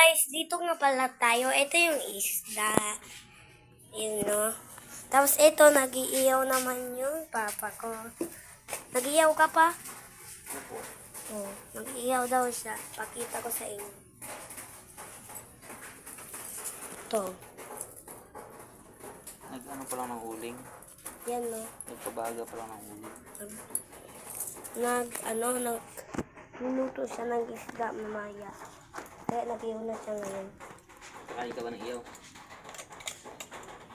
guys, dito nga pala tayo. Ito yung isda. Yun, no? Tapos ito, nag-iiyaw naman yung papa ko. Nag-iiyaw ka pa? Oo, nag-iiyaw daw siya. Pakita ko sa inyo. Ito. Nag-ano pa lang ng uling. Yan, no? Nagpabaga pa lang ng uling. Nag, ano, nag, niluto siya ng isda mamaya. Kaya nag-iyaw na siya ngayon. Kakain ka ba ng iyaw?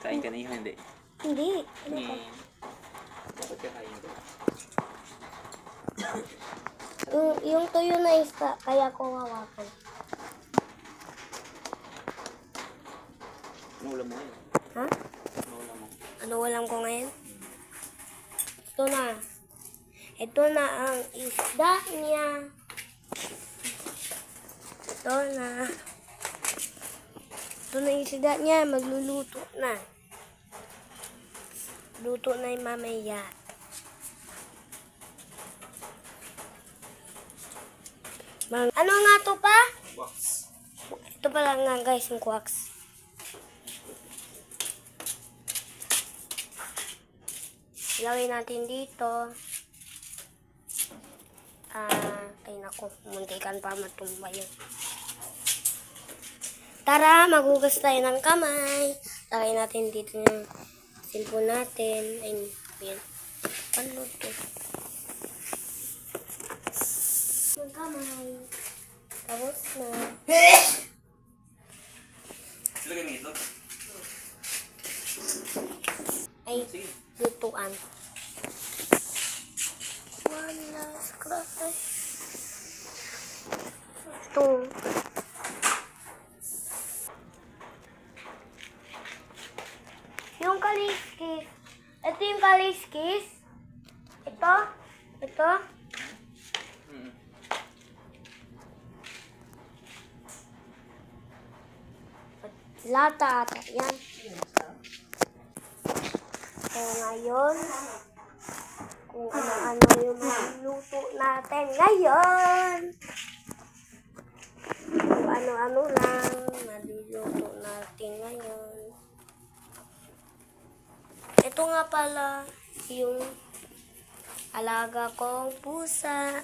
Kain ka na iyaw, hindi. Hindi. Ano ka? Dapat kakain ka. Yung, yung tuyo na isda, kaya ko hawakan. Ano ulam mo ngayon? Ha? Ano ulam mo? Ano walang ko ngayon? Ito na. Ito na ang isda niya. Ito na. Ito na yung isda niya. Magluluto na. Luto na yung mamaya. Mang ano nga to pa? Wax. Ito pala nga guys, yung quacks. Ilagay natin dito. Ah, ay nako, muntikan pa matumba yun. Tara, magugas tayo ng kamay. Lagay natin dito yung cellphone natin. Ay, yan. Ano to? Ng kamay. Tapos na. Lagay mo ito. Ay, lutuan. One last cry. Ito. Yung kaliskis. Ito yung kaliskis. Ito. Ito. Mm. Lata ata. Yan. So, ngayon, kung ano-ano yung luto natin ngayon. Kung ano-ano lang, maluluto natin ngayon. Ito nga pala yung alaga kong pusa.